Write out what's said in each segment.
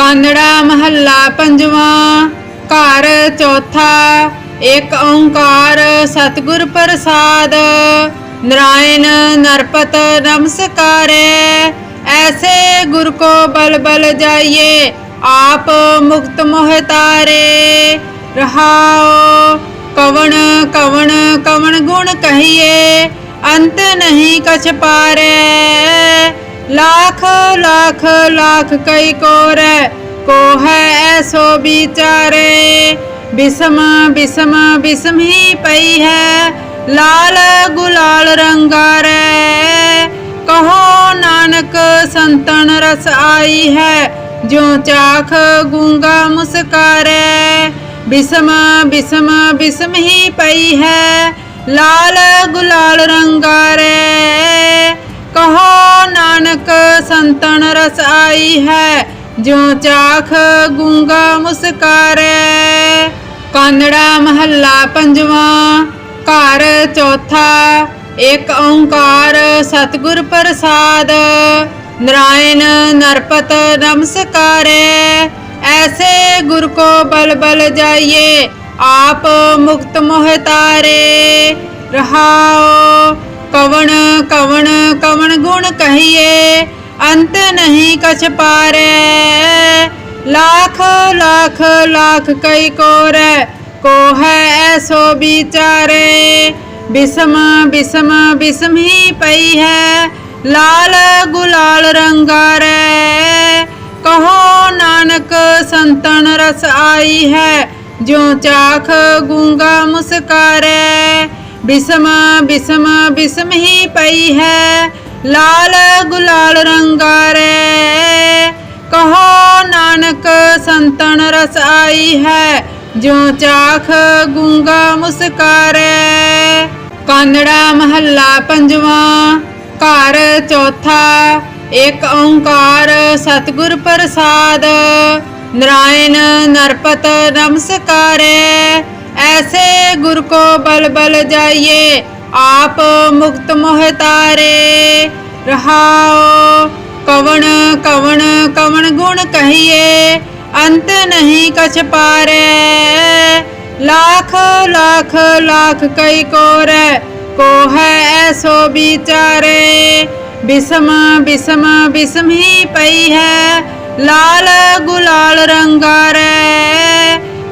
ਕਾਨੜਾ ਮਹੱਲਾ ਪੰਜਵਾਂ, ਘਰ ਚੌਥਾ, ਇੱਕ ਓੰਕਾਰ ਸਤਿਗੁਰ ਪ੍ਰਸਾਦ। ਨਰਾਇਣ ਨਰਪਤ ਨਮਸਕਾਰੇ, ਐਸੇ ਗੁਰ ਕੋ ਬਲ ਬਲ ਜਾਈਏ, ਆਪ ਮੁਕਤ ਮੋਹਤਾਰੇ ਰਹਾਓ ਕਵਣ ਕਵਣ ਕਵਣ ਗੁਣ ਕਹੀਏ, ਅੰਤ ਨਹੀਂ ਕਛ ਪਾਰੇ। ਲਾਖ ਲਾਖ ਲਾਖ ਕਈ ਕੋਰੈ ਕੋ ਹੈ ਐਸੋ ਵਿਚਾਰੇ ਬਿਸਮ ਬਿਸਮ ਬਿਸਮ ਹੀ ਪਈ ਹੈ ਲਾਲ ਗੁਲਾਲ ਰੰਗਾਰੇ ਕਹੋ ਨਾਨਕ ਸੰਤਨ ਰਸ ਆਈ ਹੈ ਜੋ ਚਾਖ ਗੂੰਗਾ ਮੁਸਕਾਰੇ ਬਿਸਮ ਬਿਸਮ ਬਿਸਮ ਹੀ ਪਈ ਹੈ ਲਾਲ ਗੁਲਾਲ ਰੰਗਾਰੇ ਸੰਤਨ ਰਸ ਆਈ ਹੈ ਜੋ ਚਾਖ ਗੂੰਗਾ ਮੁਸਕਾਰੇ। ਕਾਨੜਾ ਮਹੱਲਾ ਪੰਜਵਾਂ, ਘਰ ਚੌਥਾ, ਇੱਕ ਓੰਕਾਰ ਸਤਿਗੁਰ ਪ੍ਰਸਾਦ। ਨਰਾਇਣ ਨਰਪਤ ਨਮਸਕਾਰੇ, ਐਸੇ ਗੁਰ ਕੋ ਬਲ ਬਲ ਜਾਈਏ, ਆਪ ਮੁਕਤ ਮੋਹਤਾਰੇ ਰਹਾਓ ਕਵਣ ਕਵਣ ਕਵਣ ਗੁਣ ਕਹੀਏ ਅੰਤ ਨਹੀਂ ਕਛ ਪਾਰੇ। ਲਾਖ ਲਾਖ ਲਾਖ ਕਈ ਕੋਰੈ ਕੋ ਹੈ ਐਸੋ ਵਿਚਾਰੇ। ਬਿਸਮ ਬਿਸਮ ਬਿਸਮ ਹੀ ਪਈ ਹੈ, ਲਾਲ ਗੁਲਾਲ ਰੰਗਾਰੇ। ਕਹੋ ਨਾਨਕ ਸੰਤਨ ਰਸ ਆਈ ਹੈ ਜੋ ਚਾਖ ਗੂੰਗਾ ਮੁਸਕਾਰੇ। ਬਿਸਮ ਬਿਸਮ ਬਿਸਮ ਹੀ ਪਈ ਹੈ ਲਾਲ ਗੁਲਾਲ ਰੰਗਾਰੇ। ਕਹੋ ਨਾਨਕ ਸੰਤਨ ਰਸ ਆਈ ਹੈ ਜੋ ਚਾਖ ਗੂੰਗਾ ਮੁਸਕਾਰੇ। ਕਾਨੜਾ ਮਹੱਲਾ ਪੰਜਵਾਂ, ਘਰ ਚੌਥਾ ਇੱਕ ਓੰਕਾਰ ਸਤਿਗੁਰ ਪ੍ਰਸਾਦ। ਨਰਾਇਣ ਨਰਪਤ ਨਮਸਕਾਰੇ, ਐਸੇ ਗੁਰ ਕੋ ਬਲ ਬਲ ਜਾਈਏ ਆਪ ਮੁਕਤ ਮੋਹ ਤਾਰੇ ਰਹਾਓ ਕਵਣ ਕਵਣ ਕਵਣ ਗੁਣ ਕਹੀਏ ਅੰਤ ਨਹੀਂ ਕਛ ਪਾਰੇ ਲਾਖ ਲਾਖ ਲਾਖ ਕਈ ਕੋਰੈ ਕੋ ਹੈ ਐਸੋ ਵਿਚਾਰੇ ਬਿਸਮ ਬਿਸਮ ਬਿਸਮ ਹੀ ਪਈ ਹੈ ਲਾਲ ਗੁਲਾਲ ਰੰਗਾਰੇ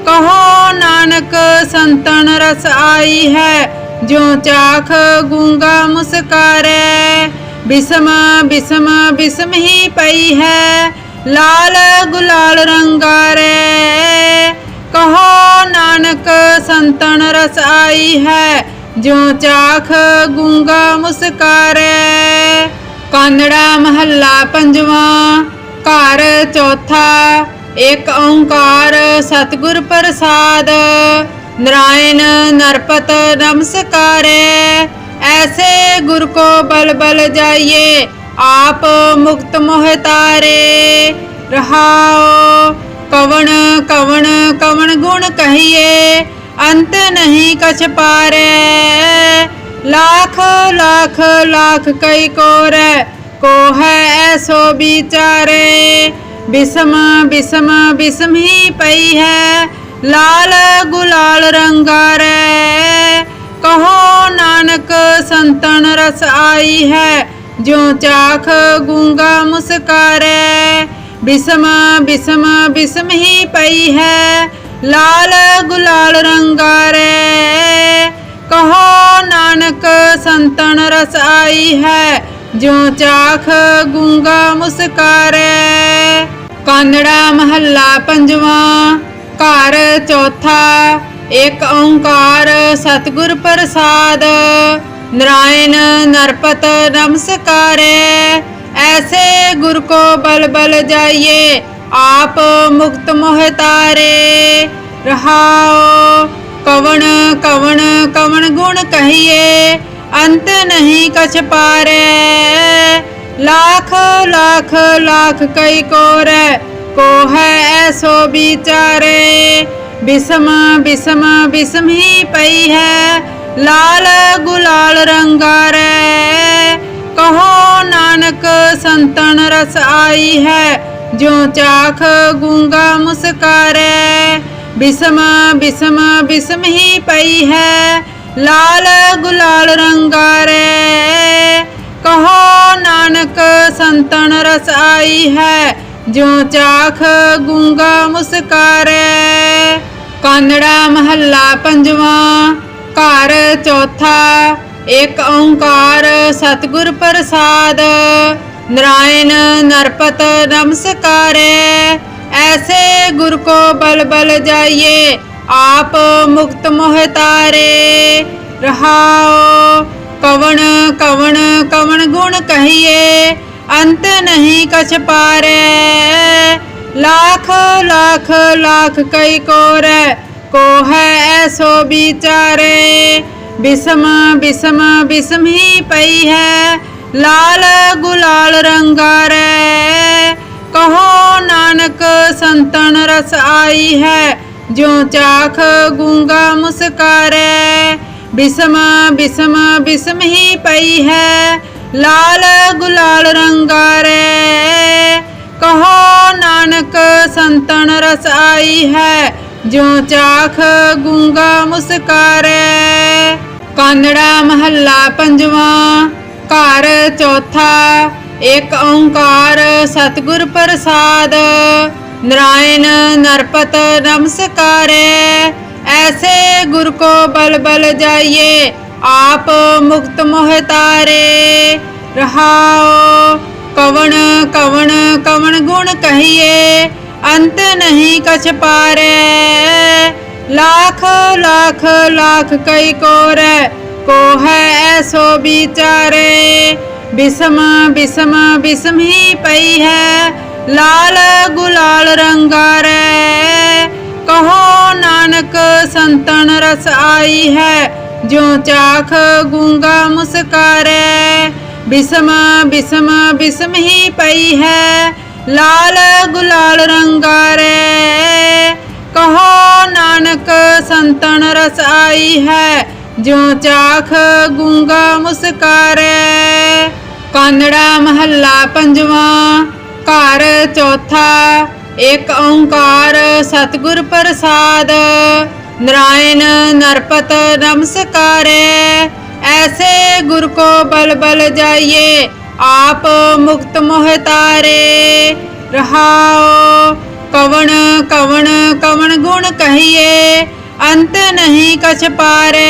ਕਹੋ ਨਾਨਕ ਸੰਤਨ ਰਸ ਆਈ ਹੈ ਜੋ ਚਾਖ ਗੂੰਗਾ ਮੁਸਕਾਰੇ, ਬਿਸਮ ਬਿਸਮ ਬਿਸਮ ਹੀ ਪਈ ਹੈ, ਲਾਲ ਗੁਲਾਲ ਰੰਗਾਰੈ। ਕਹੋ ਨਾਨਕ ਸੰਤਨ ਰਸ ਆਈ ਹੈ ਜੋ ਚਾਖ ਗੂੰਗਾ ਮੁਸਕਾਰੇ। ਕਾਨੜਾ ਮਹੱਲਾ ਪੰਜਵਾਂ, ਘਰ ਚੌਥਾ, ਇੱਕ ਓੰਕਾਰ ਸਤਿਗੁਰ ਪ੍ਰਸਾਦ। ਨਰਾਇਣ ਨਰਪਤ ਨਮਸਕਾਰੇ ਐਸੇ ਗੁਰ ਕੋ ਬਲ ਬਲ ਜਾਈਏ ਆਪ ਮੁਕਤ ਮੋਹ ਤਾਰੇ ਰਹਾਓ ਕਵਣ ਕਵਣ ਕਵਣ ਗੁਣ ਕਹੀਏ ਅੰਤ ਨਹੀਂ ਕਛ ਪਾਰੇ ਲਾਖ ਲਾਖ ਲਾਖ ਕਈ ਕੋਰੈ ਕੋ ਹੈ ਐਸੋ ਵਿਚਾਰੇ ਬਿਸਮ ਬਿਸਮ ਬਿਸਮ ਹੀ ਪਈ ਹੈ ਲਾਲ ਗੁਲਾਲ ਰੰਗਾਰੇ ਕਹੋ ਨਾਨਕ ਸੰਤਨ ਰਸ ਆਈ ਹੈ ਜੋ ਚਾਖ ਗੂੰਗਾ ਮੁਸਕਾਰੇ। ਬਿਸਮ ਬਿਸਮ ਬਿਸਮ ਹੀ ਪਈ ਹੈ, ਲਾਲ ਗੁਲਾਲ ਰੰਗਾਰੇ ਕਹੋ ਨਾਨਕ ਸੰਤਨ ਰਸ ਆਈ ਹੈ ਜੋ ਚਾਖ ਗੂੰਗਾ ਮੁਸਕਾਰੇ। ਕਾਨੜਾ ਮਹੱਲਾ ਪੰਜਵਾਂ। ਘਰ ਚੌਥਾ, ਇੱਕ ਓੰਕਾਰ ਸਤਿਗੁਰ ਪ੍ਰਸਾਦ। ਨਰਾਇਣ ਨਰਪਤ ਨਮਸਕਾਰੇ, ਐਸੇ ਗੁਰ ਕੋ ਬਲ ਬਲ ਜਾਈਏ, ਆਪ ਮੁਕਤ ਮੋਹਤਾਰੇ ਰਹਾਓ ਕਵਣ ਕਵਣ ਕਵਣ ਗੁਣ ਕਹੀਏ, ਅੰਤ ਨਹੀਂ ਕਛ ਪਾਰੇ। ਲਾਖ ਲਾਖ ਲਾਖ ਕਈ ਕੋਰੈ ਕੋ ਹੈ ਐਸੋ ਵਿਚਾਰੇ, ਬਿਸਮ ਬਿਸਮ ਬਿਸਮ ਹੀ ਪਈ ਹੈ, ਲਾਲ ਗੁਲਾਲ ਰੰਗਾਰੇ। ਕਹੋ ਨਾਨਕ ਸੰਤਨ ਰਸ ਆਈ ਹੈ, ਜਿਉ ਚਾਖ ਗੂੰਗਾ ਮੁਸਕਾਰੇ। ਬਿਸਮ ਬਿਸਮ ਬਿਸਮ ਹੀ ਪਈ ਹੈ, ਲਾਲ ਗੁਲਾਲ ਰੰਗਾਰੇ। ਕਹੋ ਨਾਨਕ ਸੰਤਨ ਰਸ ਆਈ ਹੈ ਜਿਉ ਚਾਖ ਗੂੰਗਾ ਮੁਸਕਾਰੇ, ਕਾਨੜਾ ਮਹੱਲਾ ਪੰਜਵਾਂ, ਘਰ ਚੌਥਾ ਇੱਕ ਓੰਕਾਰ ਸਤਿਗੁਰ ਪ੍ਰਸਾਦ, ਨਰਾਇਣ ਨਰਪਤ ਨਮਸਕਾਰੇ, ਐਸੇ ਗੁਰ ਕੋ ਬਲ ਬਲ ਜਾਈਏ, ਆਪ ਮੁਕਤ ਮੋਹਤਾਰੇ ਰਹਾਓ ਕਵਣ ਕਵਣ ਕਵਣ ਗੁਣ ਕਹੀਏ ਅੰਤ ਨਹੀਂ ਕਛ ਪਾਰੇ। ਲਾਖ ਲਾਖ ਲਾਖ ਕਈ ਕੋਰੈ ਕੋ ਹੈ ਐਸੋ ਵਿਚਾਰੇ। ਬਿਸਮ ਬਿਸਮ ਬਿਸਮ ਹੀ ਪਈ ਹੈ, ਲਾਲ ਗੁਲਾਲ ਰੰਗਾਰੇ। ਕਹੋ ਨਾਨਕ ਸੰਤਨ ਰਸ ਆਈ ਹੈ, ਜਿਉ ਚਾਖ ਗੂੰਗਾ ਮੁਸਕਾਰੇ। ਬਿਸਮ ਬਿਸਮ ਬਿਸਮ ਹੀ ਪਈ ਹੈ ਲਾਲ ਗੁਲਾਲ ਰੰਗਾਰੇ। ਕਹੋ ਨਾਨਕ ਸੰਤਨ ਰਸ ਆਈ ਹੈ ਜੋ ਚਾਖ ਗੁੰਗਾ ਮੁਸਕਾਰੇ। ਕਾਨੜਾ ਮਹੱਲਾ ਪੰਜਵਾਂ, ਘਰ ਚੌਥਾ ਇੱਕ ਓੰਕਾਰ ਸਤਿਗੁਰ ਪ੍ਰਸਾਦ। ਨਰਾਇਣ ਨਰਪਤ ਨਮਸਕਾਰੇ, ਐਸੇ ਗੁਰ ਕੋ ਬਲ ਬਲ ਜਾਈਏ ਆਪ ਮੁਕਤ ਮੋਹ ਤਾਰੇ ਰਹਾਓ ਕਵਣ ਕਵਣ ਕਵਣ ਗੁਣ ਕਹੀਏ ਅੰਤ ਨਹੀਂ ਕਛ ਪਾਰੇ ਲਾਖ ਲਾਖ ਲਾਖ ਕਈ ਕੋਰੈ ਕੋ ਹੈ ਐਸੋ ਵਿਚਾਰੇ ਬਿਸਮ ਬਿਸਮ ਬਿਸਮ ਹੀ ਪਈ ਹੈ ਲਾਲ ਗੁਲਾਲ ਰੰਗਾਰੇ ਕਹੋ ਨਾਨਕ ਸੰਤਨ ਰਸ ਆਈ ਹੈ ਜਿਉ ਚਾਖ ਗੂੰਗਾ ਮੁਸਕਾਰੇ, ਬਿਸਮ ਬਿਸਮ ਬਿਸਮ ਹੀ ਪਈ ਹੈ, ਲਾਲ ਗੁਲਾਲ ਰੰਗਾਰੈ। ਕਹੋ ਨਾਨਕ ਸੰਤਨ ਰਸ ਆਈ ਹੈ ਜਿਉ ਚਾਖ ਗੂੰਗਾ ਮੁਸਕਾਰੇ। ਕਾਨੜਾ ਮਹੱਲਾ ਪੰਜਵਾਂ, ਘਰ ਚੌਥਾ, ਇੱਕ ਓੰਕਾਰ ਸਤਿਗੁਰ ਪ੍ਰਸਾਦ। ਨਰਾਇਣ ਨਰਪਤ ਨਮਸਕਾਰੇ ਐਸੇ ਗੁਰ ਕੋ ਬਲ ਬਲ ਜਾਈਏ ਆਪ ਮੁਕਤ ਮੋਹ ਤਾਰੇ ਰਹਾਓ ਕਵਣ ਕਵਣ ਕਵਣ ਗੁਣ ਕਹੀਏ ਅੰਤ ਨਹੀਂ ਕਛ ਪਾਰੇ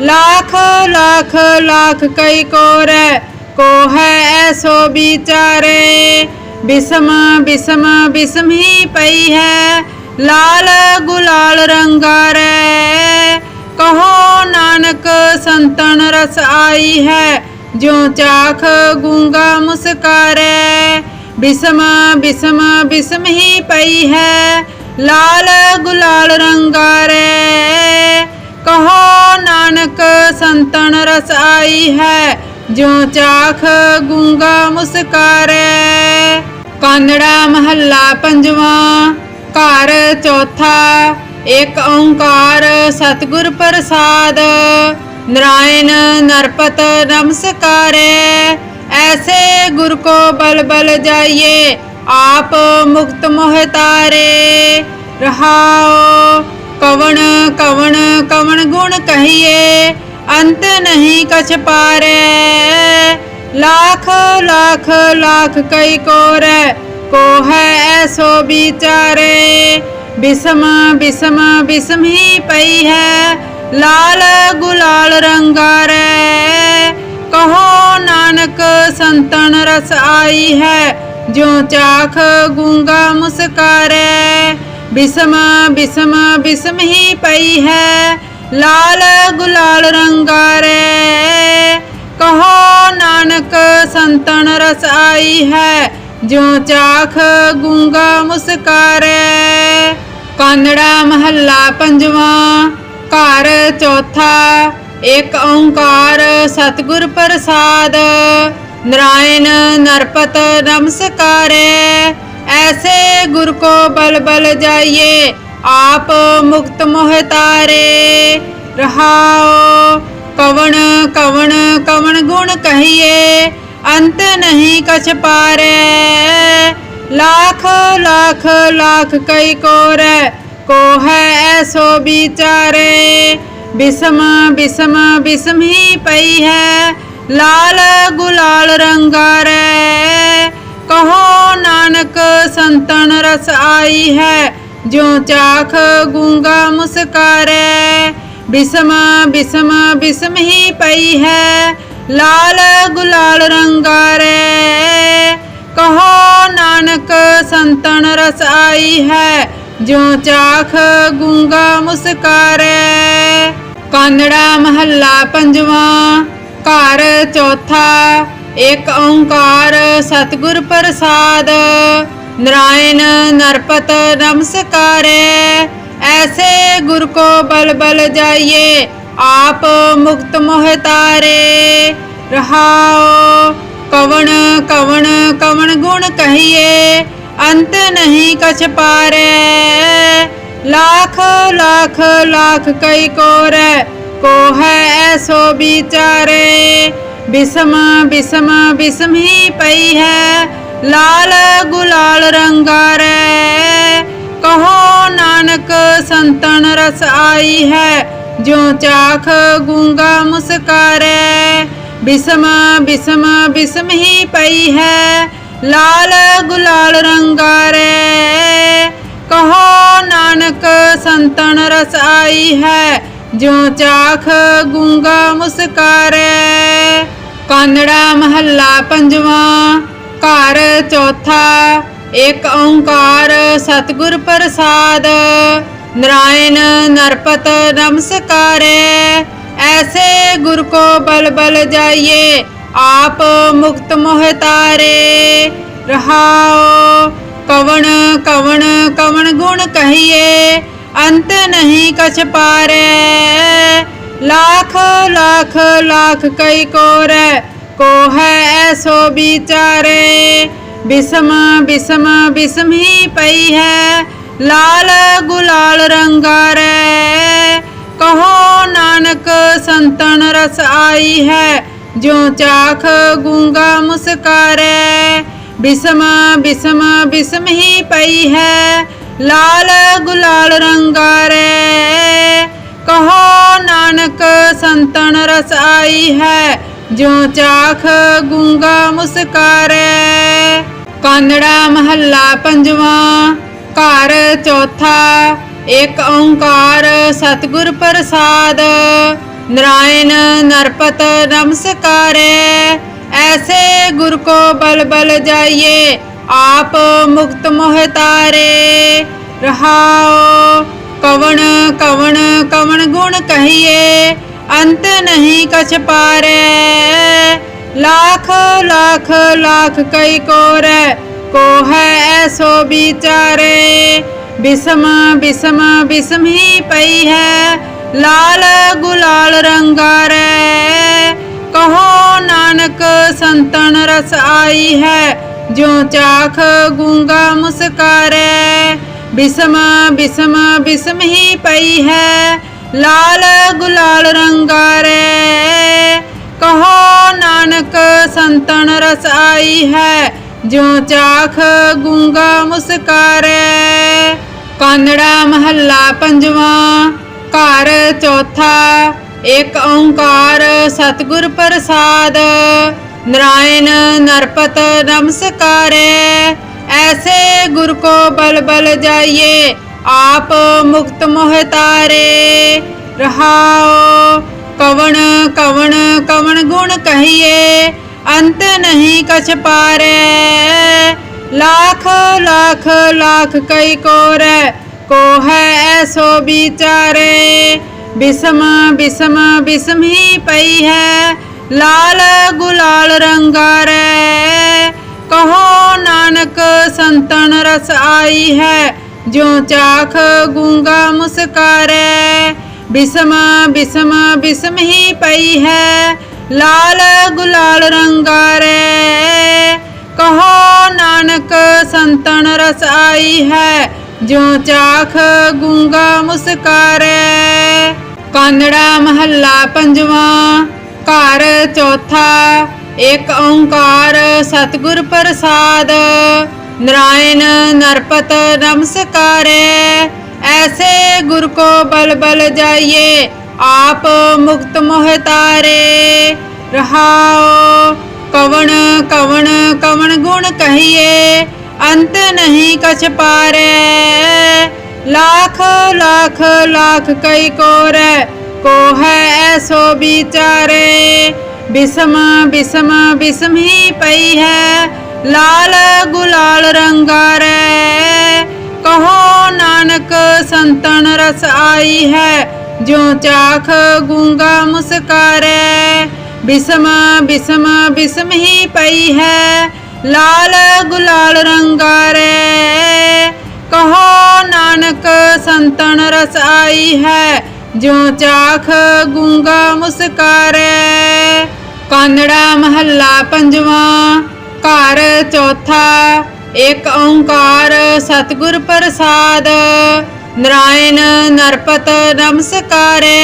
ਲਾਖ ਲਾਖ ਲਾਖ ਕਈ ਕੋਰੈ ਕੋ ਹੈ ਐਸੋ ਵਿਚਾਰੇ ਬਿਸਮ ਬਿਸਮ ਬਿਸਮ ਹੀ ਪਈ ਹੈ ਲਾਲ ਗੁਲਾਲ ਰੰਗਾਰੇ ਕਹੋ ਨਾਨਕ ਸੰਤਨ ਰਸ ਆਈ ਹੈ, ਜਿਉ ਚਾਖ ਗੂੰਗਾ ਮੁਸਕਾਰੇ। ਬਿਸਮ ਬਿਸਮ ਬਿਸਮ ਹੀ ਪਈ ਹੈ, ਲਾਲ ਗੁਲਾਲ ਰੰਗਾਰੇ ਕਹੋ ਨਾਨਕ ਸੰਤਨ ਰਸ ਆਈ ਹੈ, ਜਿਉ ਚਾਖ ਗੂੰਗਾ ਮੁਸਕਾਰੇ। ਕਾਨੜਾ ਮਹੱਲਾ ਪੰਜਵਾਂ। ਘਰ ਚੌਥਾ, ਇੱਕ ਓੰਕਾਰ ਸਤਿਗੁਰ ਪ੍ਰਸਾਦ। ਨਰਾਇਣ ਨਰਪਤ ਨਮਸਕਾਰੇ, ਐਸੇ ਗੁਰ ਕੋ ਬਲ ਬਲ ਜਾਈਏ, ਆਪ ਮੁਕਤ ਮੋਹਤਾਰੇ ਰਹਾਓ ਕਵਣ ਕਵਣ ਕਵਣ ਗੁਣ ਕਹੀਏ, ਅੰਤ ਨਹੀਂ ਕਛ ਪਾਰੇ। ਲਾਖ ਲਾਖ ਲਾਖ ਕਈ ਕੋਰੈ को है ऐसो बिचारे बिसम बिसम बिसम ही पई है लाल गुलाल रंगा रे कहो नानक संतन रस आई है जो चाख गूंगा मुस्कारे बिसम बिसम बिसम ही पई है लाल गुलाल रंगा रे कहो नानक संतन रस आई है ਜਿਉ ਚਾਖ ਗੂੰਗਾ ਮੁਸਕਾਰੈ, ਕਾਨੜਾ ਮਹੱਲਾ ਪੰਜਵਾਂ, ਘਰ ਚੌਥਾ ਇੱਕ ਓੰਕਾਰ ਸਤਿਗੁਰ ਪ੍ਰਸਾਦ, ਨਰਾਇਣ ਨਰਪਤ ਨਮਸਕਾਰੈ, ਐਸੇ ਗੁਰ ਕੋ ਬਲ ਬਲ ਜਾਈਏ, ਆਪ ਮੁਕਤ ਮੋਹਤਾਰੇ ਰਹਾਓ ਕਵਣ ਕਵਣ ਕਵਣ ਗੁਣ ਕਹੀਏ ਅੰਤ ਨਹੀਂ ਕਛ ਪਾਰੈ। ਲੱਖ ਲੱਖ ਲੱਖ ਕਈ ਕੋਰੈ ਕੋ ਹੈ ਐਸੋ ਵਿਚਾਰੇ। ਬਿਸਮ ਬਿਸਮ ਬਿਸਮ ਹੀ ਪਈ ਹੈ, ਲਾਲ ਗੁਲਾਲ ਰੰਗਾਰੇ। ਕਹੋ ਨਾਨਕ ਸੰਤਨ ਰਸ ਆਈ ਹੈ, ਜਿਉ ਚਾਖ ਗੁੰਗਾ ਮੁਸਕਾਰੇ। ਬਿਸਮ ਬਿਸਮ ਬਿਸਮ ਹੀ ਪਈ ਹੈ ਲਾਲ ਗੁਲਾਲ ਰੰਗਾਰੇ। ਕਹੋ ਨਾਨਕ ਸੰਤਨ ਰਸ ਆਈ ਹੈ ਜੋ ਚਾਖ ਗੁੰਗਾ ਮੁਸਕਾਰੇ। ਕਾਨੜਾ ਮਹੱਲਾ ਪੰਜਵਾਂ, ਘਰ ਚੌਥਾ ਇੱਕ ਓੰਕਾਰ ਸਤਿਗੁਰ ਪ੍ਰਸਾਦ। ਨਰਾਇਣ ਨਰਪਤ ਨਮਸਕਾਰੇ, ਐਸੇ ਗੁਰ ਕੋ ਬਲ ਬਲ ਜਾਈਏ आप मुक्त मोह तारे, रहाओ। कवन कवन कवन गुण कहिए, अंत नहीं कछ पारे। लाख लाख लाख कई कोर को है ऐसो बिचारे। विषम विषम विषम ही पई है, लाल गुलाल रंगारे। कहो नानक संतन रस आई है ਜਿਉ ਚਾਖ ਗੂੰਗਾ ਮੁਸਕਾਰੈ, ਬਿਸਮ ਬਿਸਮ ਬਿਸਮ ਹੀ ਪਈ ਹੈ, ਲਾਲ ਗੁਲਾਲ ਰੰਗਾਰੈ। ਕਹੋ ਨਾਨਕ ਸੰਤਨ ਰਸ ਆਈ ਹੈ, ਜਿਉ ਚਾਖ ਗੂੰਗਾ ਮੁਸਕਾਰੈ। ਕਾਨੜਾ ਮਹੱਲਾ ਪੰਜਵਾਂ, ਘਰ ਚੌਥਾ ਇੱਕ ਓੰਕਾਰ ਸਤਿਗੁਰ ਪ੍ਰਸਾਦ। नारायण नरपत नमस्कार। ऐसे गुरु को बल बल जाइए, आप मुक्त मोहतारे रहाओ कवन कवन कवन गुण कहिए, अंत नहीं कछ पारे। लाख लाख लाख कई कोर, को है ऐसो बिचारे। विषम विषम विषम ही पई है ਲਾਲ ਗੁਲਾਲ ਰੰਗਾਰੇ ਕਹੋ ਨਾਨਕ ਸੰਤਨ ਰਸ ਆਈ ਹੈ, ਜਿਉ ਚਾਖ ਗੁੰਗਾ ਮੁਸਕਾਰੇ। ਬਿਸਮ ਬਿਸਮ ਬਿਸਮ ਹੀ ਪਈ ਹੈ, ਲਾਲ ਗੁਲਾਲ ਰੰਗਾਰੇ ਕਹੋ ਨਾਨਕ ਸੰਤਨ ਰਸ ਆਈ ਹੈ ਜੋ ਚਾਖ ਗੁੰਗਾ ਮੁਸਕਾਰੇ। ਕਾਨੜਾ ਮਹੱਲਾ ਪੰਜਵਾਂ। ਘਰ ਚੌਥਾ ਏਕ ਓੰਕਾਰ ਸਤਿਗੁਰ ਪ੍ਰਸਾਦ। ਨਰਾਇਣ ਨਰਪਤ ਨਮਸਕਾਰੈ, ਐਸੇ ਗੁਰ ਕੋ ਬਲ ਬਲ ਜਾਈਏ, ਆਪ ਮੁਕਤ ਮੋਹਤਾਰੇ ਰਹਾਓ ਕਵਣ ਕਵਣ ਕਵਣ ਗੁਣ ਕਹੀਏ, ਅੰਤ ਨਹੀਂ ਕਛ ਪਾਰੇ। ਲੱਖ ਲੱਖ ਲੱਖ ਕਈ ਕੋਰੇ को है ऐसो बिचारे बिसम बिसम बिसम ही पई है लाल गुलाल रंगारे कहो नानक संतन रस आई है जो चाख गूंगा मुस्कारे बिसम बिसम बिसम ही पई है लाल गुलाल रंगारे कहो नानक संतन रस आई है ਜਿਉ ਚਾਖ ਗੁੰਗਾ ਮੁਸਕਾਰੈ, ਕਾਨੜਾ ਮਹੱਲਾ ਪੰਜਵਾਂ, ਘਰ ਚੌਥਾ ਇਕ ਓੰਕਾਰ ਸਤਿਗੁਰ ਪ੍ਰਸਾਦ, ਨਰਾਇਣ ਨਰਪਤ ਨਮਸਕਾਰੈ, ਐਸੇ ਗੁਰ ਕੋ ਬਲ ਬਲ ਜਾਈਏ, ਆਪ ਮੁਕਤ ਮੋਹਤਾਰੇ ਰਹਾਓ ਕਵਣ ਕਵਣ ਕਵਣ ਗੁਣ ਕਹੀਏ ਅੰਤ ਨਹੀਂ ਕਛ ਪਾਰੈ। ਲੱਖ ਲੱਖ ਲੱਖ ਕਈ ਕੋਰੈ। ਕੋ ਹੈ ਐਸੋ ਵਿਚਾਰੇ। ਬਿਸਮ ਬਿਸਮ ਬਿਸਮ ਹੀ ਪਈ ਹੈ। ਲਾਲ ਗੁਲਾਲ ਰੰਗਾਰੈ। ਕਹੋ ਨਾਨਕ ਸੰਤਨ ਰਸ ਆਈ ਹੈ। ਜੋ ਚਾਖ ਗੁੰਗਾ ਮੁਸਕਾਰੇ। ਬਿਸਮ ਬਿਸਮ ਬਿਸਮ ਹੀ ਪਈ ਹੈ। ਲਾਲ ਗੁਲਾਲ ਰੰਗਾਰੇ। ਕਹੋ ਨਾਨਕ ਸੰਤਨ ਰਸ ਆਈ ਹੈ ਜੋ ਚਾਖ ਗੁੰਗਾ ਮੁਸਕਾਰੇ। ਕਾਨੜਾ ਮਹੱਲਾ ਪੰਜਵਾਂ, ਘਰ ਚੌਥਾ ਇੱਕ ਓੰਕਾਰ ਸਤਿਗੁਰ ਪ੍ਰਸਾਦ। ਨਰਾਇਣ ਨਰਪਤ ਨਮਸਕਾਰੇ, ਐਸੇ ਗੁਰ ਕੋ ਬਲ ਬਲ ਜਾਈਏ ਆਪ ਮੁਕਤ ਮੋਹ ਤਾਰੇ ਰਹਾਓ ਕਵਣ ਕਵਣ ਕਵਣ ਗੁਣ ਕਹੀਏ ਅੰਤ ਨਹੀਂ ਕਛ ਪਾਰੈ ਲੱਖ ਲੱਖ ਲੱਖ ਕਈ ਕੋਰੈ ਕੋ ਹੈ ਐਸੋ ਵਿਚਾਰੇ ਬਿਸਮ ਬਿਸਮ ਬਿਸਮ ਹੀ ਪਈ ਹੈ ਲਾਲ ਗੁਲਾਲ ਰੰਗਾਰੇ ਕਹੋ ਨਾਨਕ ਸੰਤਨ ਰਸ ਆਈ ਹੈ ਚਾਖ ਗੂੰਗਾ ਮੁਸਕਾਰੇ, ਬਿਸਮ ਬਿਸਮ ਬਿਸਮ ਹੀ ਪਈ ਹੈ, ਲਾਲ ਗੁਲਾਲ ਰੰਗਾਰੈ। ਕਹੋ ਨਾਨਕ ਸੰਤਨ ਰਸ ਆਈ ਹੈ ਜੋ ਚਾਖ ਗੂੰਗਾ ਮੁਸਕਾਰੇ। ਕਾਨੜਾ ਮਹੱਲਾ ਪੰਜਵਾਂ, ਘਰ ਚੌਥਾ ਇੱਕ ਓੰਕਾਰ ਸਤਿਗੁਰ ਪ੍ਰਸਾਦ। ਨਰਾਇਣ ਨਰਪਤ ਨਮਸਕਾਰੇ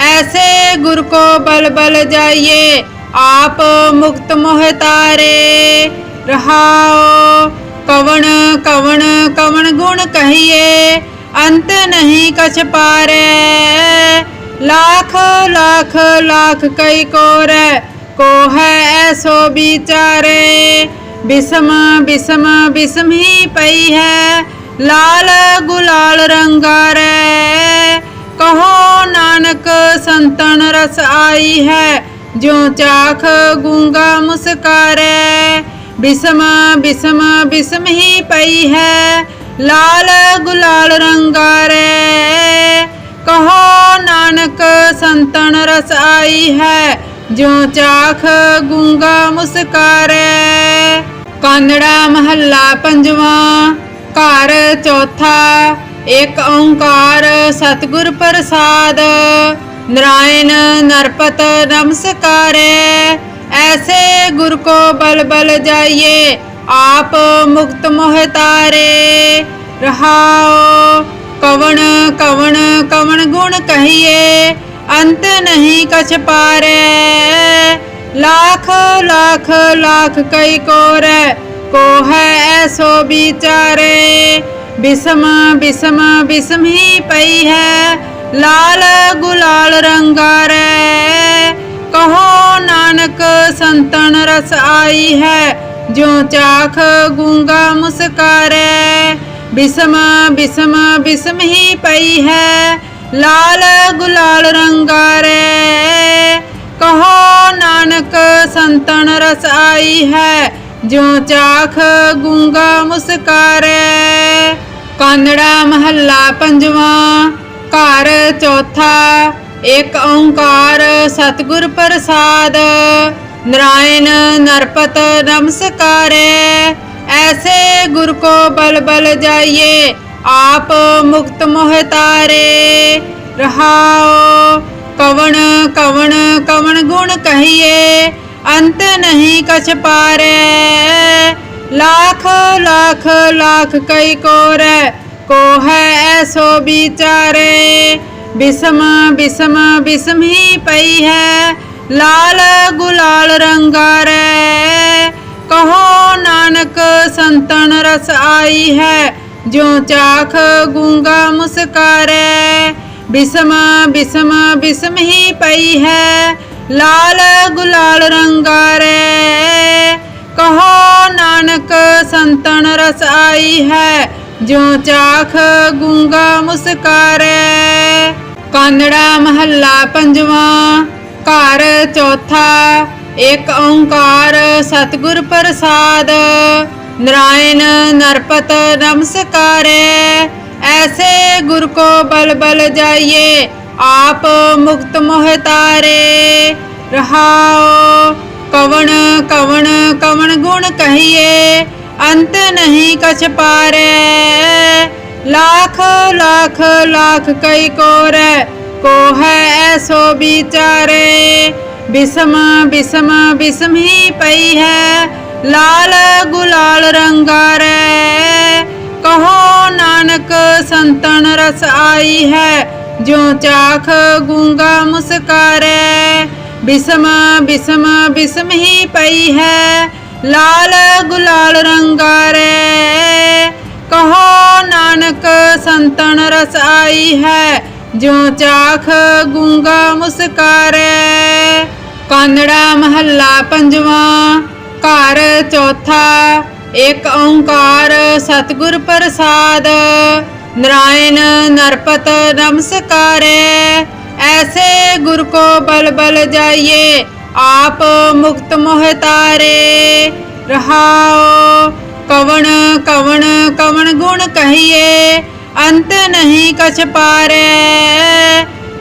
ਐਸੇ ਗੁਰ ਕੋ ਬਲ ਬਲ ਜਾਈਏ ਆਪ ਮੁਕਤ ਮੋਹ ਤਾਰੇ ਰਹਾਓ ਕਵਣ ਕਵਣ ਕਵਣ ਗੁਣ ਕਹੀਏ ਅੰਤ ਨਹੀਂ ਕਛ ਪਾਰੈ ਲੱਖ ਲੱਖ ਲੱਖ ਕਈ ਕੋਰੈ ਕੋ ਹੈ ਐਸੋ ਵਿਚਾਰੇ ਬਿਸਮ ਬਿਸਮ ਬਿਸਮ ਹੀ ਪਈ ਹੈ ਲਾਲ ਗੁਲਾਲ ਰੰਗਾਰੇ ਕਹੋ ਨਾਨਕ ਸੰਤਨ ਰਸ ਆਈ ਹੈ ਜੋ ਚਾਖ ਗੂੰਗਾ ਮੁਸਕਾਰੇ। ਬਿਸਮ ਬਿਸਮ ਬਿਸਮ ਹੀ ਪਈ ਹੈ, ਲਾਲ ਗੁਲਾਲ ਰੰਗਾਰੇ ਕਹੋ ਨਾਨਕ ਸੰਤਨ ਰਸ ਆਈ ਹੈ ਜੋ ਚਾਖ ਗੂੰਗਾ ਮੁਸਕਾਰੇ। ਕਾਨੜਾ ਮਹੱਲਾ ਪੰਜਵਾਂ। ਘਰ ਚੌਥਾ, ਇੱਕ ਓੰਕਾਰ ਸਤਿਗੁਰ ਪ੍ਰਸਾਦ। ਨਰਾਇਣ ਨਰਪਤ ਨਮਸਕਾਰੇ, ਐਸੇ ਗੁਰ ਕੋ ਬਲ ਬਲ ਜਾਈਏ, ਆਪ ਮੁਕਤ ਮੋਹਤਾਰੇ ਰਹਾਓ ਕਵਣ ਕਵਣ ਕਵਣ ਗੁਣ ਕਹੀਏ, ਅੰਤ ਨਹੀਂ ਕਛ ਪਾਰੈ। ਲੱਖ ਲੱਖ ਲੱਖ ਕਈ ਕੋਰੈ ਕੋ ਹੈ ਐਸੋ ਵਿਚਾਰੇ, ਬਿਸਮ ਬਿਸਮ ਬਿਸਮ ਹੀ ਪਈ ਹੈ, ਲਾਲ ਗੁਲਾਲ ਰੰਗਾਰੇ। ਕਹੋ ਨਾਨਕ ਸੰਤਨ ਰਸ ਆਈ ਹੈ ਜੋ ਚਾਖ ਗੂੰਗਾ ਮੁਸਕਾਰੇ। ਬਿਸਮ ਬਿਸਮ ਬਿਸਮ ਹੀ ਪਈ ਹੈ, ਲਾਲ ਗੁਲਾਲ ਰੰਗਾਰੇ। ਕਹੋ ਨਾਨਕ ਸੰਤਨ ਰਸ ਆਈ ਹੈ ਜੋ ਚਾਖ ਗੂੰਗਾ ਮੁਸਕਾਰੇ, ਕਾਨੜਾ ਮਹੱਲਾ ਪੰਜਵਾਂ, ਘਰ ਚੌਥਾ ਇੱਕ ਓੰਕਾਰ ਸਤਿਗੁਰ ਪ੍ਰਸਾਦ, ਨਰਾਇਣ ਨਰਪਤ ਨਮਸਕਾਰੇ, ਐਸੇ ਗੁਰ ਕੋ ਬਲ ਬਲ ਜਾਈਏ, ਆਪ ਮੁਕਤ ਮੋਹਤਾਰੇ ਰਹਾਓ ਕਵਣ ਕਵਣ ਕਵਣ ਗੁਣ ਕਹੀਏ ਅੰਤ ਨਹੀਂ ਕਛ ਪਾਰੈ। ਲੱਖ ਲੱਖ ਲੱਖ ਕਈ ਕੋਰੈ। ਕੋ ਹੈ ਐਸੋ ਵਿਚਾਰੇ। ਬਿਸਮ ਬਿਸਮ ਬਿਸਮ ਹੀ ਪਈ ਹੈ। ਲਾਲ ਗੁਲਾਲ ਰੰਗਾਰੇ। ਕਹੋ ਨਾਨਕ ਸੰਤਨ ਰਸ ਆਈ ਹੈ। ਜੋ ਚਾਖ ਗੁੰਗਾ ਮੁਸਕਾਰੇ। ਬਿਸਮ ਬਿਸਮ ਬਿਸਮ ਹੀ ਪਈ ਹੈ। ਲਾਲ ਗੁਲਾਲ ਰੰਗਾਰੇ। ਕਹੋ ਨਾਨਕ ਸੰਤਨ ਰਸ ਆਈ ਹੈ ਜੋ ਚਾਖ ਗੁੰਗਾ ਮੁਸਕਾਰੇ। ਕਾਨੜਾ ਮਹੱਲਾ ਪੰਜਵਾਂ, ਘਰ ਚੌਥਾ ਇੱਕ ਓੰਕਾਰ ਸਤਿਗੁਰ ਪ੍ਰਸਾਦ। ਨਰਾਇਣ ਨਰਪਤ ਨਮਸਕਾਰੇ, ਐਸੇ ਗੁਰ ਕੋ ਬਲ ਬਲ ਜਾਈਏ ਆਪ ਮੁਕਤ ਮੋਹ ਤਾਰੇ ਰਹਾਓ ਕਵਣ ਕਵਣ ਕਵਣ ਗੁਣ ਕਹੀਏ ਅੰਤ ਨਹੀਂ ਕਛ ਪਾਰੇ ਲੱਖ ਲੱਖ ਲੱਖ ਕਈ ਕੋਰੈ ਕੋ ਹੈ ਐਸੋ ਵਿਚਾਰੇ ਬਿਸਮ ਬਿਸਮ ਬਿਸਮ ਹੀ ਪਈ ਹੈ ਲਾਲ ਗੁਲਾਲ ਰੰਗਾਰੇ ਕਹੋ ਨਾਨਕ ਸੰਤਨ ਰਸ ਆਈ ਹੈ ਜੋ ਚਾਖ ਗੂੰਗਾ ਮੁਸਕਾਰੇ, ਬਿਸਮ ਬਿਸਮ ਬਿਸਮ ਹੀ ਪਈ ਹੈ, ਲਾਲ ਗੁਲਾਲ ਰੰਗਾਰੇ। ਕਹੋ ਨਾਨਕ ਸੰਤਨ ਰਸ ਆਈ ਹੈ ਜੋ ਚਾਖ ਗੁੰਗਾ ਮੁਸਕਾਰੇ। ਕਾਨੜਾ ਮਹੱਲਾ ਪੰਜਵਾਂ, ਘਰ ਚੌਥਾ ਇੱਕ ਓੰਕਾਰ ਸਤਿਗੁਰ ਪ੍ਰਸਾਦ। ਨਰਾਇਣ ਨਰਪਤ ਨਮਸਕਾਰੇ ਐਸੇ ਗੁਰ ਕੋ ਬਲ ਬਲ ਜਾਈਏ ਆਪ ਮੁਕਤ ਮੋਹ ਤਾਰੇ ਰਹਾਓ ਕਵਣ ਕਵਣ ਕਵਣ ਗੁਣ ਕਹੀਏ ਅੰਤ ਨਹੀਂ ਕਛ ਪਾਰੇ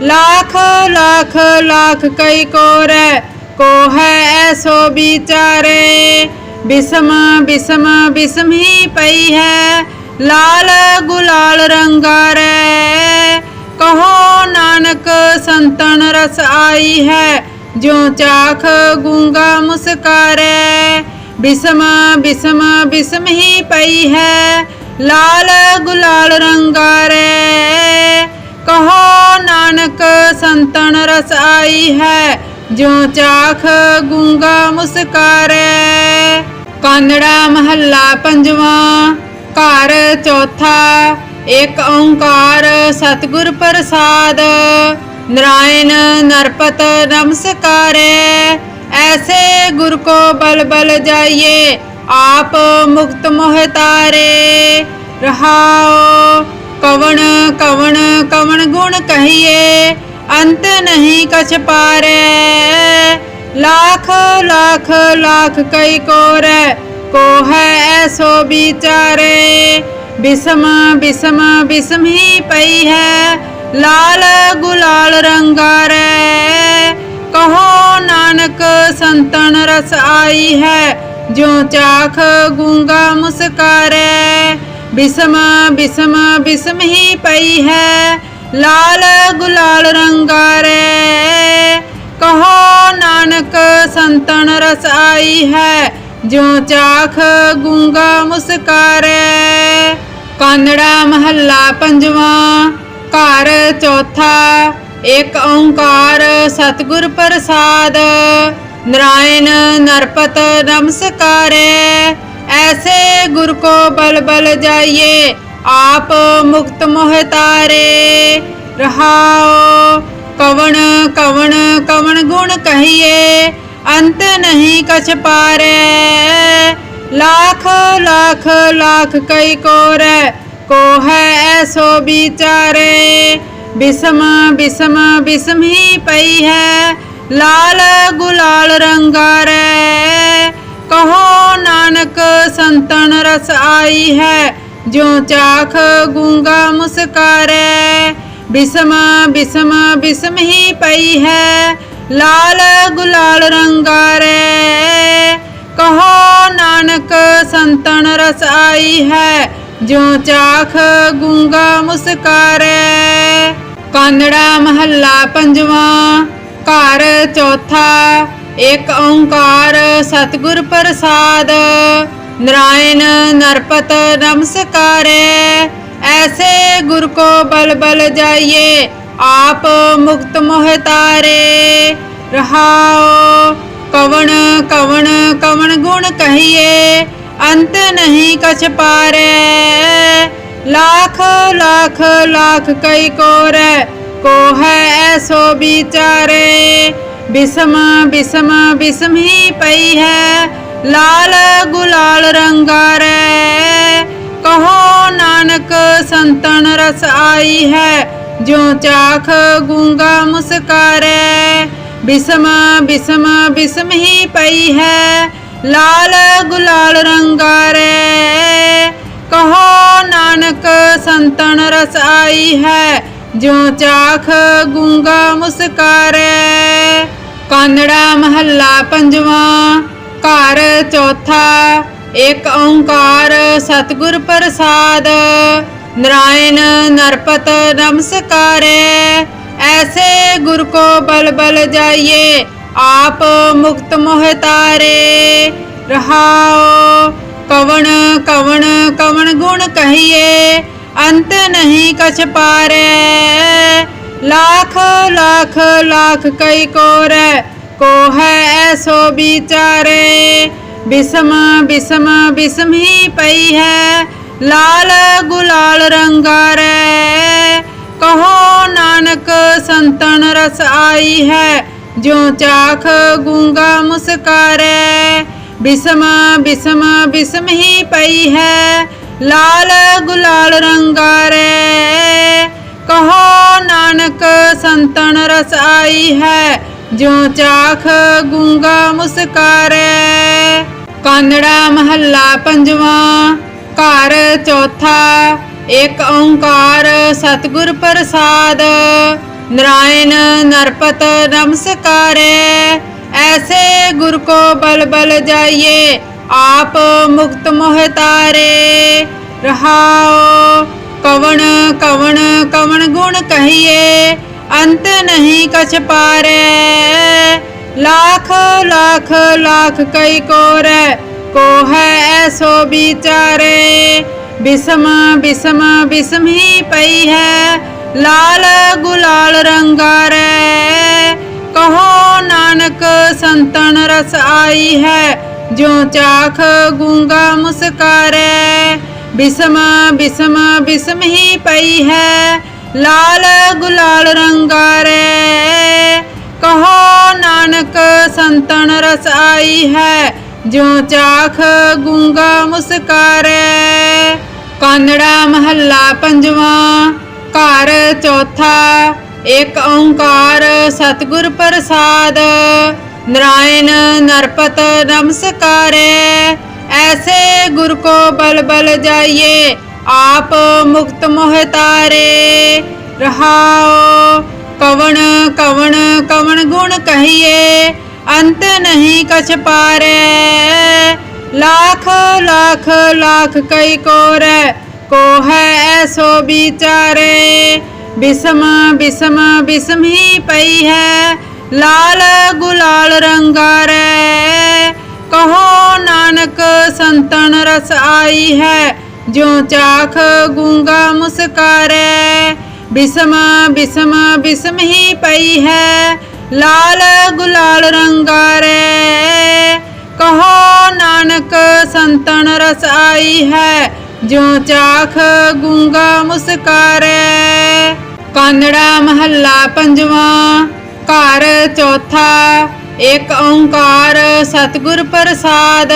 ਲੱਖ ਲੱਖ ਲੱਖ ਕਈ ਕੋਰੈ ਕੋ ਹੈ ਐਸੋ ਵਿਚਾਰੇ ਬਿਸਮ ਬਿਸਮ ਬਿਸਮ ਹੀ ਪਈ ਹੈ ਲਾਲ ਗੁਲਾਲ ਰੰਗਾਰੇ ਕਹੋ ਨਾਨਕ ਸੰਤਨ ਰਸ ਆਈ ਹੈ ਜੋ ਚਾਖ ਗੁੰਗਾ ਮੁਸਕਾਰੇ। ਬਿਸਮ ਬਿਸਮ ਬਿਸਮ ਹੀ ਪਈ ਹੈ, ਲਾਲ ਗੁਲਾਲ ਰੰਗਾਰੇ ਕਹੋ ਨਾਨਕ ਸੰਤਨ ਰਸ ਆਈ ਹੈ ਜੋ ਚਾਖ ਗੁੰਗਾ ਮੁਸਕਾਰੇ। ਕਾਨੜਾ ਮਹੱਲਾ ਪੰਜਵਾਂ। ਘਰ ਚੌਥਾ ਇੱਕ ਓੰਕਾਰ ਸਤਿਗੁਰ ਪ੍ਰਸਾਦ। ਨਰਾਇਣ ਨਰਪਤ ਨਮਸਕਾਰੇ, ਐਸੇ ਗੁਰ ਕੋ ਬਲ ਬਲ ਜਾਈਏ, ਆਪ ਮੁਕਤ ਮੋਹਤਾਰੇ ਰਹਾਓ ਕਵਣ ਕਵਣ ਕਵਣ ਗੁਣ ਕਹੀਏ, ਅੰਤ ਨਹੀਂ ਕਛ ਪਾਰੇ। ਲੱਖ ਲੱਖ ਲੱਖ ਕਈ ਕੋਰੈ ਕੋ ਹੈ ਐਸੋ ਵਿਚਾਰੇ, ਬਿਸਮ ਬਿਸਮ ਬਿਸਮ ਹੀ ਪਈ ਹੈ। ਲਾਲ ਗੁਲਾਲ ਰੰਗਾਰੇ, ਕਹੋ ਨਾਨਕ ਸੰਤਨ ਰਸ ਆਈ ਹੈ। ਜੋ ਚਾਖ ਗੁੰਗਾ ਮੁਸਕਾਰੇ, ਬਿਸਮ ਬਿਸਮ ਬਿਸਮ ਹੀ ਪਈ ਹੈ। ਲਾਲ ਗੁਲਾਲ ਰੰਗਾਰੇ, ਕਹੋ ਨਾਨਕ ਸੰਤਨ ਰਸ ਆਈ ਹੈ। ਜੋ ਚਾਖ ਗੁੰਗਾ ਮੁਸਕਾਰੇ, ਕਾਨੜਾ ਮਹੱਲਾ ਪੰਜਵਾਂ, ਘਰ ਚੌਥਾ ਇੱਕ ਓੰਕਾਰ ਸਤਿਗੁਰ ਪ੍ਰਸਾਦ, ਨਰਾਇਣ ਨਰਪਤ ਨਮਸਕਾਰੇ, ਐਸੇ ਗੁਰ ਕੋ ਬਲ ਬਲ ਜਾਈਏ, ਆਪ ਮੁਕਤ ਮੋਹਤਾਰੇ ਰਹਾਓ ਕਵਣ ਕਵਣ ਕਵਣ ਗੁਣ ਕਹੀਏ ਅੰਤ ਨਹੀਂ ਕਛ ਪਾਰੇ। ਲੱਖ ਲੱਖ ਲੱਖ ਕਈ ਕੋਰੈ। ਕੋ ਹੈ ਐਸੋ ਵਿਚਾਰੇ। ਬਿਸਮ ਬਿਸਮ ਬਿਸਮ ਹੀ ਪਈ ਹੈ। ਲਾਲ ਗੁਲਾਲ ਰੰਗਾਰੇ। ਕਹੋ ਨਾਨਕ ਸੰਤਨ ਰਸ ਆਈ ਹੈ। ਜੋ ਚਾਖ ਗੁੰਗਾ ਮੁਸਕਾਰੇ। ਬਿਸਮ ਬਿਸਮ ਬਿਸਮ ਹੀ ਪਈ ਹੈ। ਲਾਲ ਗੁਲਾਲ ਰੰਗਾਰੇ। ਕਹੋ ਨਾਨਕ ਸੰਤਨ ਰਸ ਆਈ ਹੈ ਜੋ ਚਾਖ ਗੁੰਗਾ ਮੁਸਕਾਰੇ। ਕਾਨੜਾ ਮਹੱਲਾ ਪੰਜਵਾਂ, ਘਰ ਚੌਥਾ ਇੱਕ ਓੰਕਾਰ ਸਤਿਗੁਰ ਪ੍ਰਸਾਦ। ਨਰਾਇਣ ਨਰਪਤ ਨਮਸਕਾਰੇ, ਐਸੇ ਗੁਰ ਕੋ ਬਲ ਬਲ ਜਾਈਏ ਆਪ ਮੁਕਤ ਮੋਹ ਤਾਰੇ ਰਹਾਓ ਕਵਣ ਕਵਣ ਕਵਣ ਗੁਣ ਕਹੀਏ ਅੰਤ ਨਹੀਂ ਕਛ ਪਾਰੇ ਲੱਖ ਲੱਖ ਲੱਖ ਕਈ ਕੋਰੈ ਕੋ ਹੈ ਐਸੋ ਵਿਚਾਰੇ ਬਿਸਮ ਬਿਸਮ ਬਿਸਮ ਹੀ ਪਈ ਹੈ ਲਾਲ ਗੁਲਾਲ ਰੰਗਾਰੇ ਕਹੋ ਨਾਨਕ ਸੰਤਨ ਰਸ ਆਈ ਹੈ ਜੋ ਚਾਖ ਗੂੰਗਾ ਮੁਸਕਾਰੇ, ਬਿਸਮ ਬਿਸਮ ਬਿਸਮ ਹੀ ਪਈ ਹੈ, ਲਾਲ ਗੁਲਾਲ ਰੰਗਾਰੇ। ਕਹੋ ਨਾਨਕ ਸੰਤਨ ਰਸ ਆਈ ਹੈ ਜੋ ਚਾਖ ਗੂੰਗਾ ਮੁਸਕਾਰੇ। ਕਾਨੜਾ ਮਹੱਲਾ ਪੰਜਵਾਂ, ਘਰ ਚੌਥਾ ਇੱਕ ਓੰਕਾਰ ਸਤਿਗੁਰ ਪ੍ਰਸਾਦ। ਨਰਾਇਣ ਨਰਪਤ ਨਮਸਕਾਰੇ ਐਸੇ ਗੁਰ ਕੋ ਬਲ ਬਲ ਜਾਈਏ ਆਪ ਮੁਕਤ ਮੋਹ ਤਾਰੇ ਰਹਾਓ ਕਵਣ ਕਵਣ ਕਵਣ ਗੁਣ ਕਹੀਏ ਅੰਤ ਨਹੀਂ ਕਛ ਪਾਰੇ ਲੱਖ ਲੱਖ ਲੱਖ ਕਈ ਕੋਰੈ ਕੋ ਹੈ ਐਸੋ ਵਿਚਾਰੇ ਬਿਸਮ ਬਿਸਮ ਬਿਸਮ ਹੀ ਪਈ ਹੈ ਲਾਲ ਗੁਲਾਲ ਰੰਗਾਰੇ। ਕਹੋ ਨਾਨਕ ਸੰਤਨ ਰਸ ਆਈ ਹੈ ਜੋ ਚਾਖ ਗੂੰਗਾ ਮੁਸਕਾਰੇ। ਬਿਸਮ ਬਿਸਮ ਬਿਸਮ ਹੀ ਪਈ ਹੈ, ਲਾਲ ਗੁਲਾਲ ਰੰਗਾਰੇ। ਕਹੋ ਨਾਨਕ ਸੰਤਨ ਰਸ ਆਈ ਹੈ ਜੋ ਚਾਖ ਗੂੰਗਾ ਮੁਸਕਾਰੇ। ਕਾਨੜਾ ਮਹੱਲਾ ਪੰਜਵਾਂ। ਘਰ ਚੌਥਾ ਇੱਕ ਓੰਕਾਰ ਸਤਿਗੁਰ ਪ੍ਰਸਾਦ। ਨਰਾਇਣ ਨਰਪਤ ਨਮਸਕਾਰੇ, ਐਸੇ ਗੁਰ ਕੋ ਬਲ ਬਲ ਜਾਈਏ, ਆਪ ਮੁਕਤ ਮੋਹਤਾਰੇ ਰਹਾਓ ਕਵਣ ਕਵਣ ਕਵਣ ਗੁਣ ਕਹੀਏ, ਅੰਤ ਨਹੀਂ ਕਛ ਪਾਰੇ। ਲੱਖ ਲੱਖ ਲੱਖ ਕਈ ਕੋਰੈ ਕੋ ਹੈ ਐਸੋ ਵਿਚਾਰੇ, ਬਿਸਮ ਬਿਸਮ ਬਿਸਮ ਹੀ ਪਈ ਹੈ, ਲਾਲ ਗੁਲਾਲ ਰੰਗਾਰੇ। ਕਹੋ ਨਾਨਕ ਸੰਤਨ ਰਸ ਆਈ ਹੈ ਜੋ ਚਾਖ ਗੂੰਗਾ ਮੁਸਕਾਰੇ। ਬਿਸਮ ਬਿਸਮ ਬਿਸਮ ਹੀ ਪਈ ਹੈ, ਲਾਲ ਗੁਲਾਲ ਰੰਗਾਰੇ। ਕਹੋ ਨਾਨਕ ਸੰਤਨ ਰਸ ਆਈ ਹੈ ਜੋ ਚਾਖ ਗੁੰਗਾ ਮੁਸਕਾਰੇ, ਕਾਨੜਾ ਮਹੱਲਾ ਪੰਜਵਾਂ, ਘਰ ਚੌਥਾ ਇੱਕ ਓੰਕਾਰ ਸਤਿਗੁਰ ਪ੍ਰਸਾਦ, ਨਰਾਇਣ ਨਰਪਤ ਨਮਸਕਾਰੇ, ਐਸੇ ਗੁਰ ਕੋ ਬਲ ਬਲ ਜਾਈਏ, ਆਪ ਮੁਕਤ ਮੋਹਤਾਰੇ ਰਹਾਓ ਕਵਣ ਕਵਣ ਕਵਣ ਗੁਣ ਕਹੀਏ ਅੰਤ ਨਹੀਂ ਕਛ ਪਾਰੇ। ਲੱਖ ਲੱਖ ਲੱਖ ਕਈ ਕੋਰੈ। ਕੋ ਹੈ ਐਸੋ ਵਿਚਾਰੇ। ਬਿਸਮ ਬਿਸਮ ਬਿਸਮ ਹੀ ਪਈ ਹੈ। ਲਾਲ ਗੁਲਾਲ ਰੰਗਾਰੇ। ਕਹੋ ਨਾਨਕ ਸੰਤਨ ਰਸ ਆਈ ਹੈ। ਜੋ ਚਾਖ ਗੁੰਗਾ ਮੁਸਕਾਰੇ। ਬਿਸਮ ਬਿਸਮ ਬਿਸਮ ਹੀ ਪਈ ਹੈ। ਲਾਲ ਗੁਲਾਲ ਰੰਗਾਰੇ। ਕਹੋ ਨਾਨਕ ਸੰਤਨ ਰਸ ਆਈ ਹੈ ਜੋ ਚਾਖ ਗੁੰਗਾ ਮੁਸਕਾਰੇ। ਕਾਨੜਾ ਮਹੱਲਾ ਪੰਜਵਾਂ, ਘਰ ਚੌਥਾ, ਇੱਕ ਓੰਕਾਰ ਸਤਿਗੁਰ ਪ੍ਰਸਾਦ।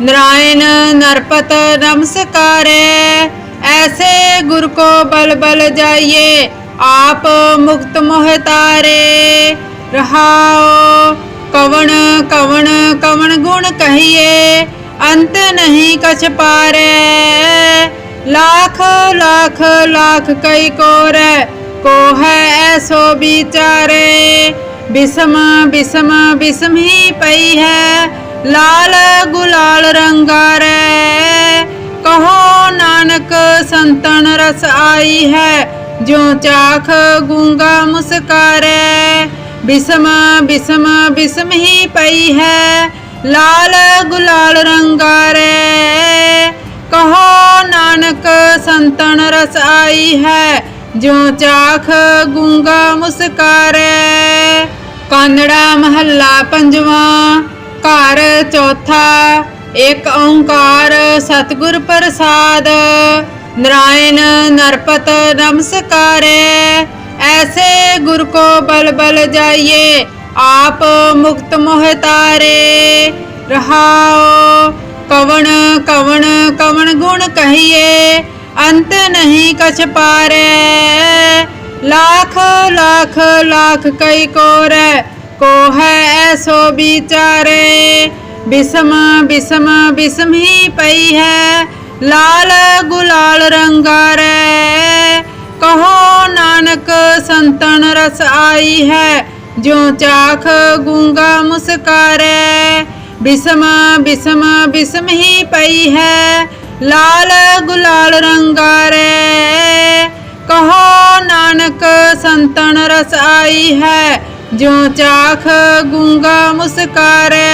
ਨਰਾਇਣ ਨਰਪਤ ਨਮਸਕਾਰੇ, ਐਸੇ ਗੁਰ ਕੋ ਬਲ ਬਲ ਜਾਈਏ ਆਪ ਮੁਕਤ ਮੋਹ ਤਾਰੇ ਰਹਾਓ ਕਵਣ ਕਵਣ ਕਵਣ ਗੁਣ ਕਹੀਏ ਅੰਤ ਨਹੀਂ ਕਛ ਪਾਰੇ ਲੱਖ ਲੱਖ ਲੱਖ ਕਈ ਕੋਰੈ ਕੋ ਚਾਖ ਗੂੰਗਾ ਵਿਚਾਰੇ ਬਿਸਮ ਬਿਸਮ ਬਿਸਮ ਹੀ ਪਈ ਹੈ, ਲਾਲ ਗੁਲਾਲ ਰੰਗਾਰੈ। ਕਹੋ ਨਾਨਕ ਸੰਤਨ ਰਸ ਆਈ ਹੈ ਜੋ ਚਾਖ ਗੂੰਗਾ ਮੁਸਕਾਰੇ। ਕਾਨੜਾ ਮਹੱਲਾ ਪੰਜਵਾਂ, ਘਰ ਚੌਥਾ ਇੱਕ ਓੰਕਾਰ ਸਤਿਗੁਰ ਪ੍ਰਸਾਦ। ਨਰਾਇਣ ਨਰਪਤ ਨਮਸਕਾਰੇ ਐਸੇ ਗੁਰ ਕੋ ਬਲ ਬਲ ਜਾਈਏ ਆਪ ਮੁਕਤ ਮੋਹ ਤਾਰੇ ਰਹਾਓ ਕਵਣ ਕਵਣ ਕਵਣ ਗੁਣ ਕਹੀਏ ਅੰਤ ਨਹੀਂ ਕਛ ਪਾਰੇ ਲੱਖ ਲੱਖ ਲੱਖ ਕਈ ਕੋਰੈ ਕੋ ਹੈ ਐਸੋ ਵਿਚਾਰੇ ਬਿਸਮ ਬਿਸਮ ਬਿਸਮ ਹੀ ਪਈ ਹੈ ਲਾਲ ਗੁਲਾਲ ਰੰਗਾਰੇ। ਕਹੋ ਨਾਨਕ ਸੰਤਨ ਰਸ ਆਈ ਹੈ ਜੋ ਚਾਖ ਗੂੰਗਾ ਮੁਸਕਾਰੇ। ਬਿਸਮ ਬਿਸਮ ਬਿਸਮ ਹੀ ਪਈ ਹੈ, ਲਾਲ ਗੁਲਾਲ ਰੰਗਾਰੇ। ਕਹੋ ਨਾਨਕ ਸੰਤਨ ਰਸ ਆਈ ਹੈ ਜੋ ਚਾਖ ਗੂੰਗਾ ਮੁਸਕਾਰੇ।